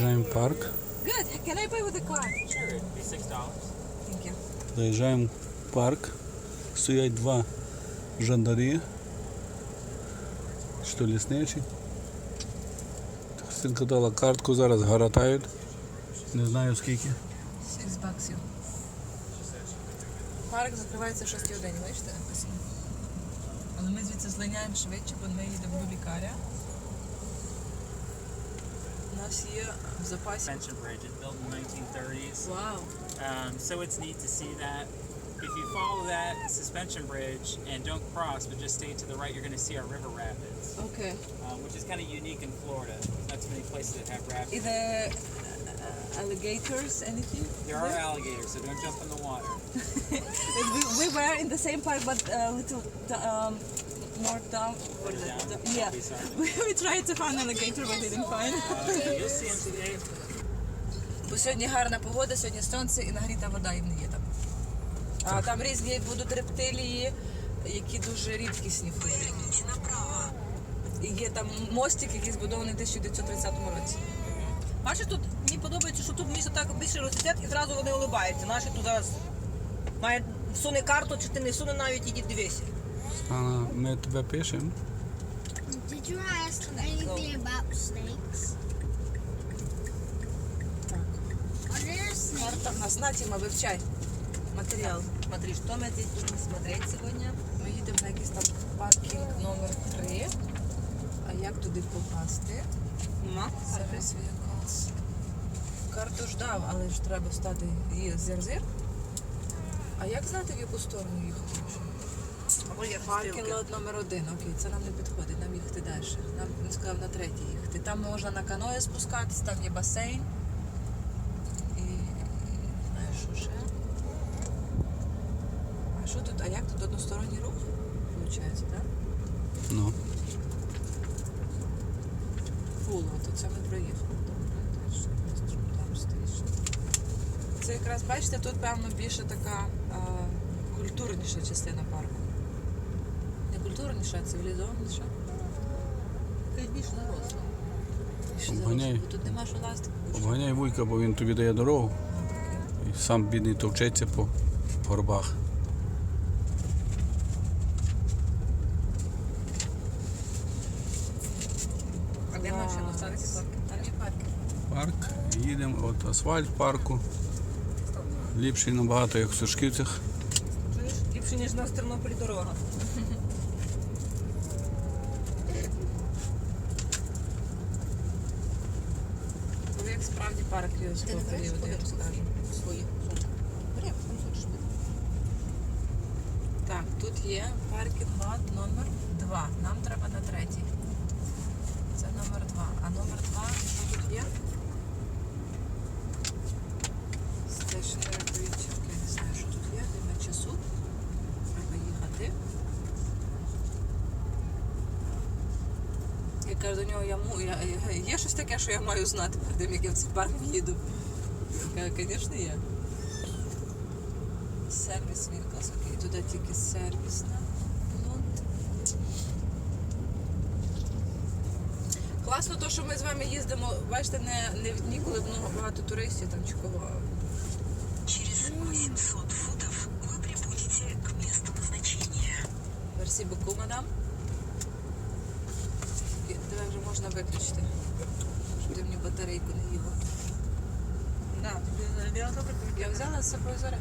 Заїжджаємо в парк. Good. Can I pay with the card? Sure, it'd be six dollars. Thank you. Заїжджаємо в парк. Стоять два жандарі. Що лісничі. Христинка дала картку, зараз гаратають. Не знаю скільки. Six баксів. Парк закривається в 6 годині, бачите. Але ми звідси злиняємо швидше, бо ми їдемо до лікаря. У нас є в запасі. Suspension bridge, it's built in the 1930s. Вау! Um, so it's neat to see that. If you follow that suspension bridge and don't cross, but just stay to the right, you're going to see our river rapids, Окей. um, which is kind of unique in Florida. There's not too many places that have rapids. І the uh, alligators, anything? There are alligators, so don't jump in the water. we, we were in the same park, but a little um, more down. Further down, Yeah. We, tried to find alligator, but didn't find. Бо сьогодні гарна погода, сьогодні сонце і нагріта вода і не є там. А там різні будуть рептилії, які дуже рідкісні Флориді. І є там мостик, який збудований в 1930 році. Бачиш, тут мені подобається, що тут місто так більше розсидять і зразу вони улибаються. Наші тут зараз має суне карту, чи ти не суне навіть іди дивися. А, ми тебе пишемо. Did you ask anything about snakes? Are there snakes? Карта в нас на Тіма, вивчай матеріал. Смотри, що ми тут будемо смотреть сьогодні? Ми їдемо на якийсь там паркінг номер 3. А як туди попасти? Сервіс vehicles. Карту ж дав, але ж треба стати її зір-зір. А як знати, в яку сторону їхати? Або є Паркінг лот номер один. Окей, це нам не підходить, нам їхати далі. Нам він сказав на третій їхати. Там можна на каної спускатись, там є басейн. І не знаю, що ще. А що тут? А як тут односторонній рух? Получається, так? Ну. Фул, то це ми проїхали. Там. Це якраз, бачите, тут певно більше така а, культурніша частина парку. Культурніша, цивілізованіша. Якась більш доросла. Обганяй. Тут нема що ласти. Обганяй вуйка, бо він тобі дає дорогу. І сам бідний товчеться по горбах. А де машина ставиться парки? Там є паркінг. Парк. Їдемо, от асфальт парку. Ліпший набагато, як в Сушківцях. Ліпше, ніж на Тернополі дорога. Коли справді парк періоду, я. Свої. Бери, там хочеш. Так, тут є паркінг лот номер 2. Нам треба на третій. Це номер 2. А номер 2, що тут є? Stationary bridge. Я не знаю, що тут є. Нема часу. Треба їхати. Я кажу до нього, я, я, я- є щось таке, що я маю знати перед тим, як я в цей парк їду. Я кажу, звісно, є. Сервіс Вінклас, окей, туди тільки сервісна. Лонд. Класно то, що ми з вами їздимо, бачите, не, не ніколи много багато туристів там чи кого. Через 800 футов вы прибудете к месту назначения. Мерсі боку, мадам. Можна виключити, щоб ти мені батарейку не їла. Да? Я взяла з собою заряд.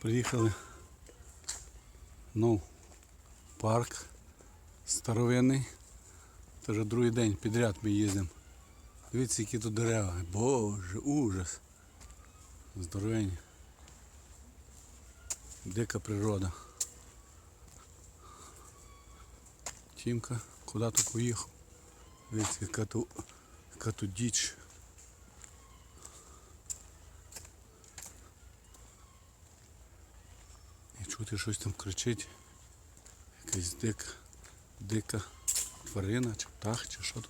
Приїхали. Ну, парк старовинний. Це вже другий день підряд ми їздимо. Дивіться, які тут дерева. Боже, ужас. Здоровенні. Дика природа. Тімка куди тут поїхав. Дивіться, яка тут, яка тут діч. І чути щось там кричить. Якась дика, дика тварина, чи птах, чи що.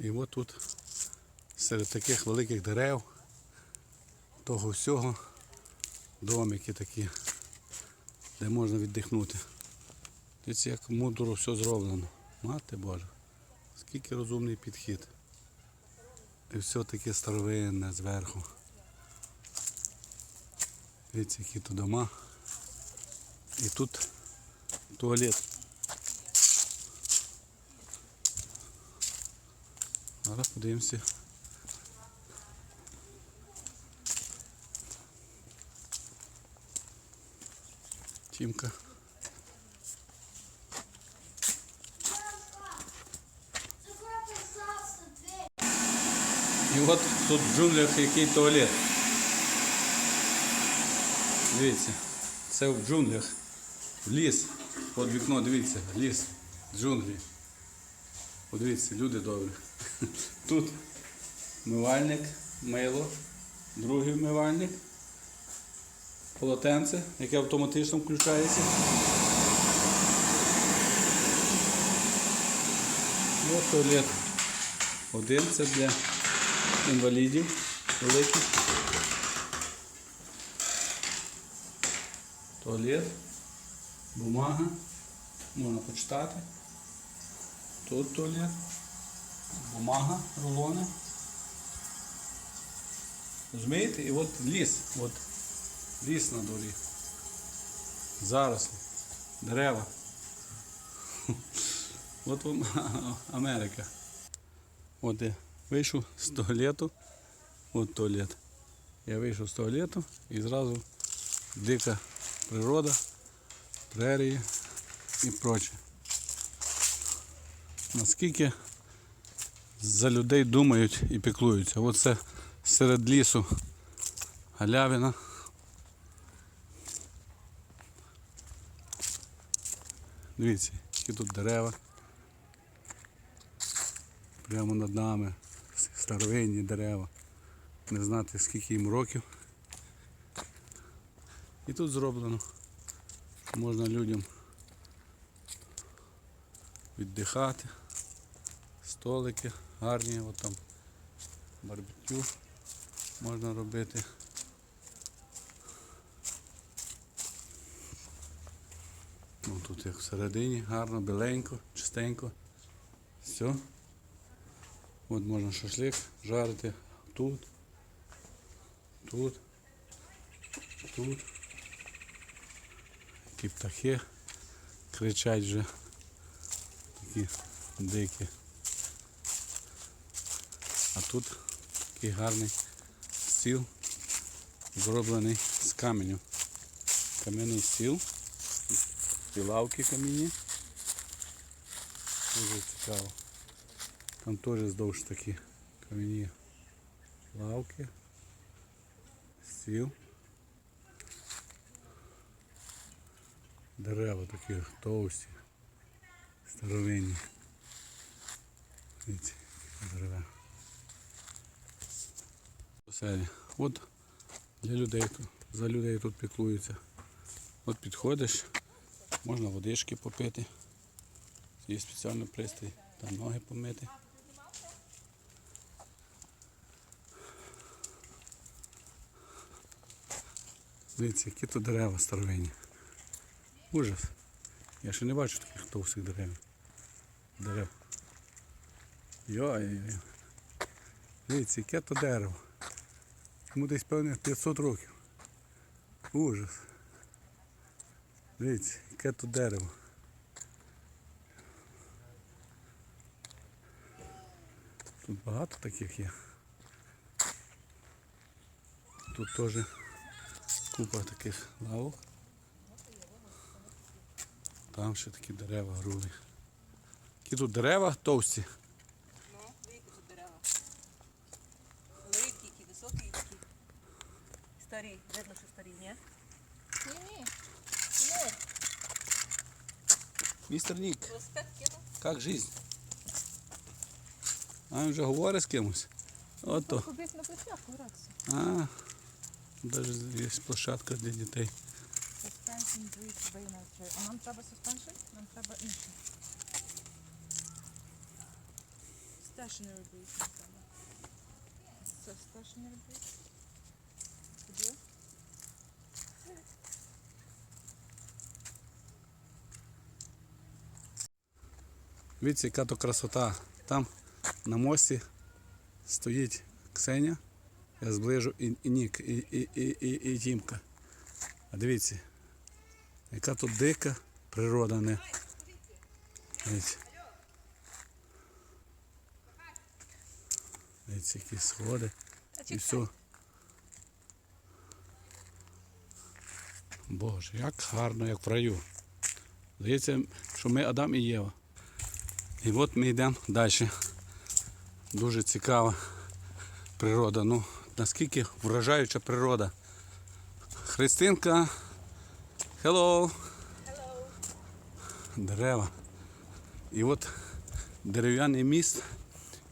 І от тут серед таких великих дерев того всього домики такі, де можна віддихнути. Дивіться, як мудро все зроблено. Мати Божа скільки розумний підхід. І все таке старовинне зверху. Дивіться, які тут дома. І тут туалет. Зараз подивимося. Тімка. І от тут в джунглях який туалет. Дивіться, це в джунглях. Ліс. От вікно, дивіться, ліс, джунглі. Подивіться, люди добрі. Тут мивальник, мило, другий вмивальник, полотенце, яке автоматично включається. І от туалет. Один це для інвалідів великих. Туалет, бумага, можна почитати. Тут туалет, бумага, рулони. Розумієте? І от ліс, от ліс на дворі. Зараз дерева. От вам Америка. От я вийшов з туалету. От туалет. Я вийшов з туалету і зразу дика природа, прерії і проче. Наскільки за людей думають і піклуються. Оце серед лісу галявина. Дивіться, які тут дерева. Прямо над нами старовинні дерева. Не знати скільки їм років. І тут зроблено. Можна людям віддихати. Столики гарні, от там барбекю можна робити. Ну, тут як всередині, гарно, біленько, чистенько. Все. От можна шашлик жарити тут, тут, тут. Які птахи кричать вже. Такі дикі. А тут такий гарний стіл, зроблений з каменю. Кам'яний стіл, і лавки кам'яні. Дуже цікаво. Там теж здовж такі кам'яні лавки, стіл. Дерева такі товсті, старовинні. Дивіться, дерева. Оселі. От для людей за людей тут піклуються. От підходиш, можна водички попити. Є спеціальний пристрій, там ноги помити. Дивіться, які тут дерева старовинні. Ужас. Я ще не бачу таких товстих дерев. Дерев. Йой-йой. Дивіться, яке то дерево. Йому десь певне 500 років. Ужас. Дивіться, яке то дерево. Тут багато таких є. Тут теж купа таких лавок. Там ще такі дерева грубі. Які тут дерева товсті. Ну, які тут дерева. Великі, які високі, які. Старі, видно, що старі, ні? Ні-ні. Тимур, Містер Нік, Проспект кинув. як жизнь? А він вже говорить з кимось. Ото. побіг на площадку гратися. А, навіть є площадка для дітей. Suspension bridge bayonet. А нам треба suspension? Нам треба інший. stationary breed, напевно. Це stationary breed. Куди? Дивіться, яка то красота. Там на мості стоїть Ксеня. Я зближу і, і Нік, і, і, і, і, і Тімка. А дивіться, яка тут дика природа не. Дивіться. Дивіться, які сходи. І все. Боже, як гарно, як в раю. Здається, що ми Адам і Єва. І от ми йдемо далі. Дуже цікава природа. Ну, наскільки вражаюча природа. Христинка. Hello. Hello. Дерева. І от дерев'яний міст,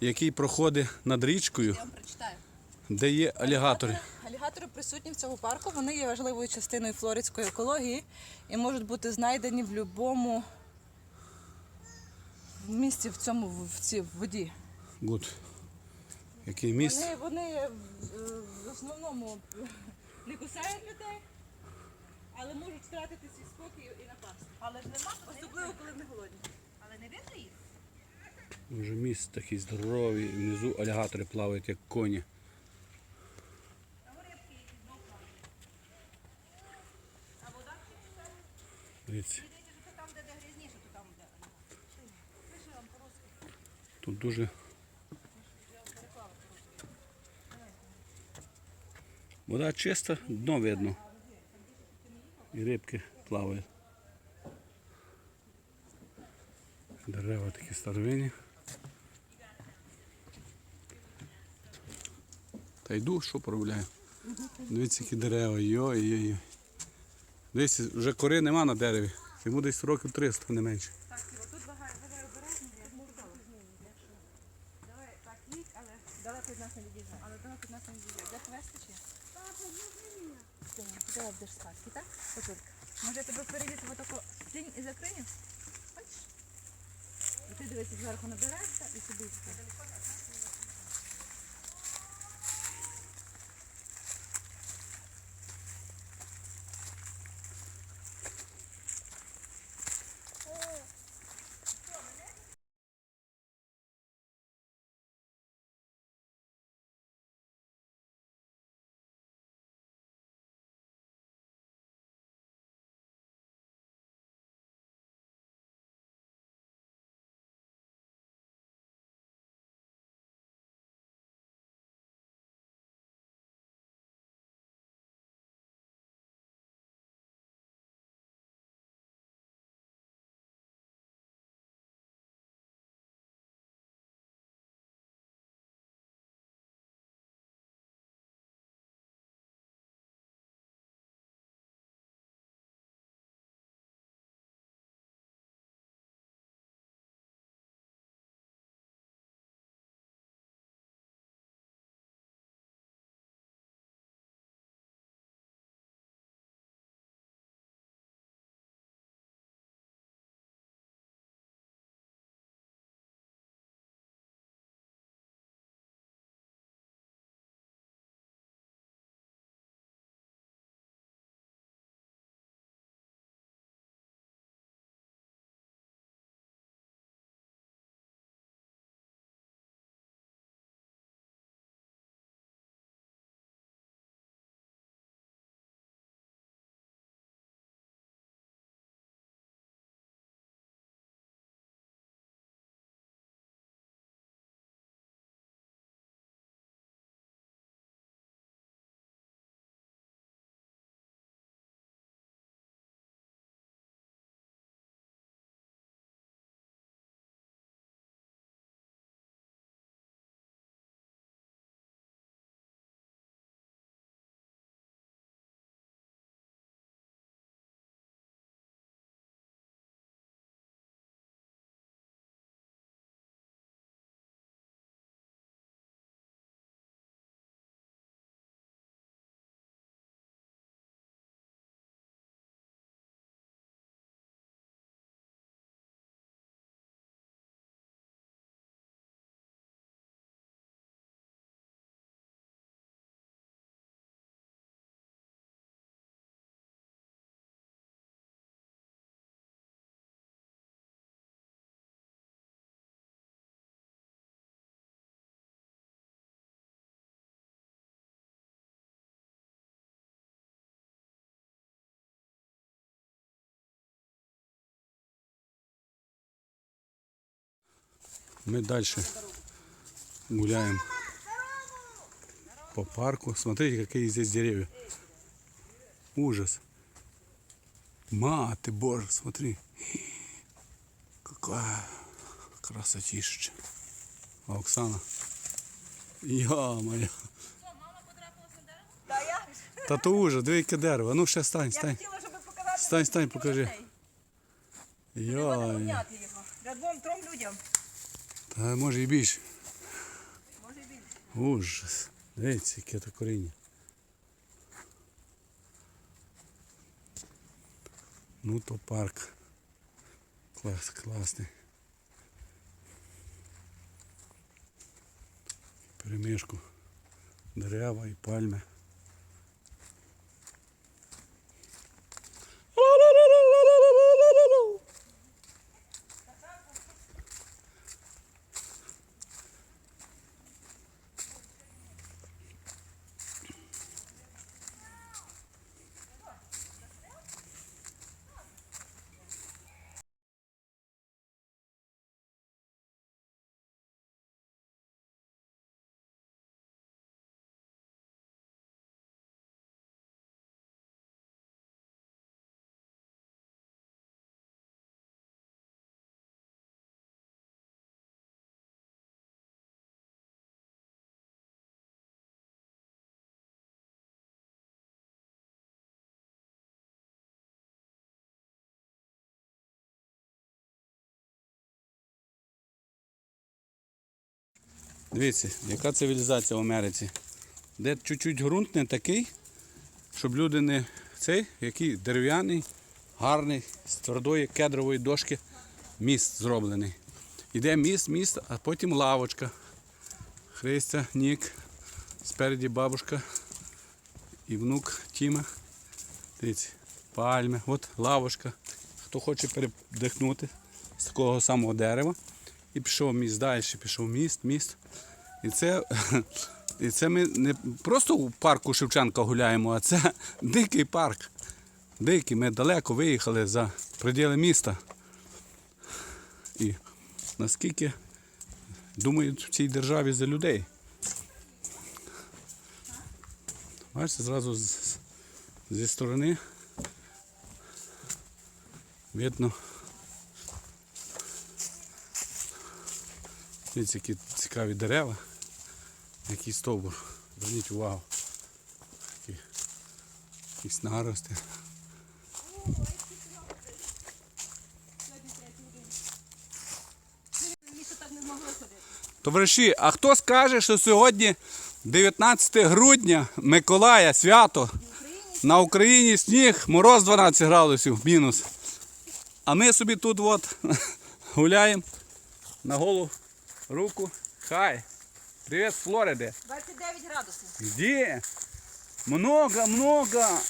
який проходить над річкою, Я вам прочитаю. де є алігатори. Алігатори присутні в цьому парку. Вони є важливою частиною флоридської екології і можуть бути знайдені в будь-якому місці в цьому в цій воді. Good. Який міст? Вони, вони е, в основному не кусають людей, але можуть втратити свій спокій і напасти. Але ж нема, Особливо, коли вони голодні. але не видно їх. Вже міст такий здоровий, внизу алігатори плавають, як коні. Дивіться. Тут дуже. Вода чиста, дно видно. І рибки плавають. Дерева такі старовинні. Та йду, що проявляю. Дивіться, які дерева, йой-йой-йой. Дивіться, вже кори нема на дереві. Йому десь років 300, не менше. Далеко від нас не від'їжджає. Але далеко від нас не від'їжджає. Де повезти чи? Де будеш спати, так? Отут. Може я тебе перевізти в отаку тінь і закрию? Хочеш? І ти дивися, і сюди йдеш. Ми далі гуляем по парку. Смотрите, какие здесь деревья. Ужас. Маты, боже, смотри. Какая красотища. А Оксана. Я моя. Та я, Та то ужас, диви, яке дерево. А Ну ще стань, я стань. хотіла, щоб показати. Стань, стань, покажи. Не можна Йой. поміняти його. Для двом трьом людям. Та може і більше. Може і більше. Ужас. Дивіться, яке то коріння. Ну то парк. Клас, класний. Перемішку. Дерева і пальми. Дивіться, яка цивілізація в Америці. Де чуть-чуть ґрунт не такий, щоб люди не цей, який дерев'яний, гарний, з твердої кедрової дошки міст зроблений. Іде міст, міст, а потім лавочка. Христя, Нік, спереді бабушка і внук Тіма. Дивіться, пальми, от лавочка. Хто хоче передихнути з такого самого дерева. І пішов міст далі, пішов міст, міст. І це, і це ми не просто у парку Шевченка гуляємо, а це дикий парк. Дикий. Ми далеко виїхали за приділи міста. І наскільки думають в цій державі за людей. Бачите, зразу зі сторони видно. Дивіться, які цікаві дерева, який стовбур. Зверніть увагу. Які, якісь нарости. Товариші, а хто скаже, що сьогодні 19 грудня, Миколая, свято, на Україні сніг, мороз 12 градусів, мінус. А ми собі тут от гуляємо на голу руку. Хай. Привіт, з Флориди. 29 градусів. Где? Много, много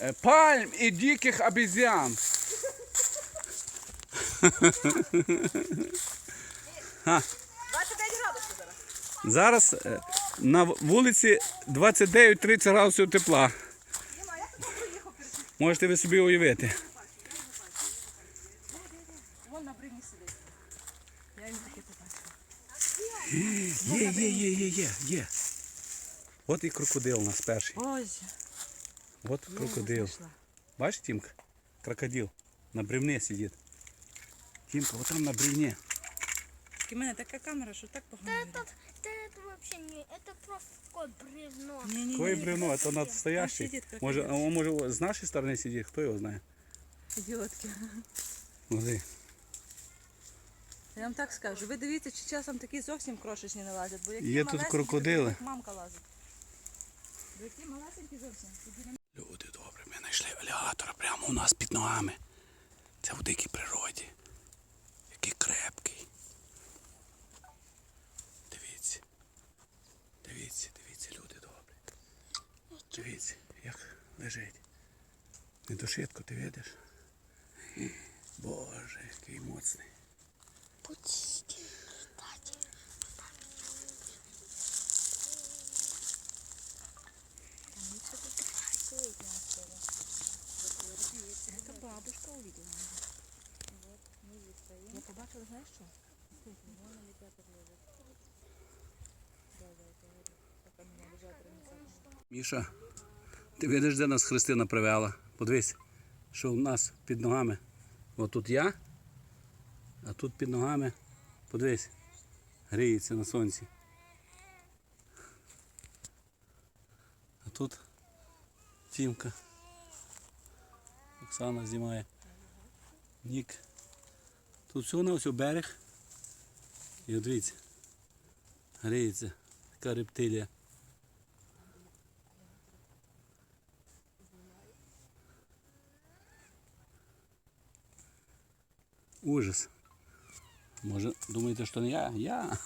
э, пальм и диких обезьян. 29 градусів зараз. Зараз е, на вулиці 29-30 градусів тепла. Можете ви собі уявити. Є, є, є, є, є, є. От і крокодил у нас перший. Ось. От крокодил. Бачиш, Тімка? Крокодил. На бревні сидить. Тімка, от там на бревні. У мене така камера, що так погано. Да видно. это, да это вообще не, это просто такое бревно. Ні-ні-ні. Твоє бревно, це настоящий. сидить крокодил. Може, а он може з нашої сторони сидить, хто його знає. Ідіотки. Смотри. Я вам так скажу. Ви дивіться, чи часом такі зовсім крошечні не лазять, бо які Є тут малесенькі, крокодили. як Мамка лазить. Бо які малесенькі зовсім. тоді не- Люди добрі, ми знайшли алігатора прямо у нас під ногами. Це в дикій природі. Який крепкий. Дивіться. Дивіться, дивіться, люди добрі. Дивіться, як лежить. Не ти видиш? Боже, який моцний. Пусти. Я побачила, знаєш що? Міша, ти видиш, де нас Христина привела? Подивись, що в нас під ногами. От тут я, а тут під ногами, подивись, гріється на сонці. А тут Тімка. Оксана знімає. Нік. Тут всього на ось берег. І от дивіться. Гріється. Така рептилія. Ужас. Може, думаєте, що не я? Я.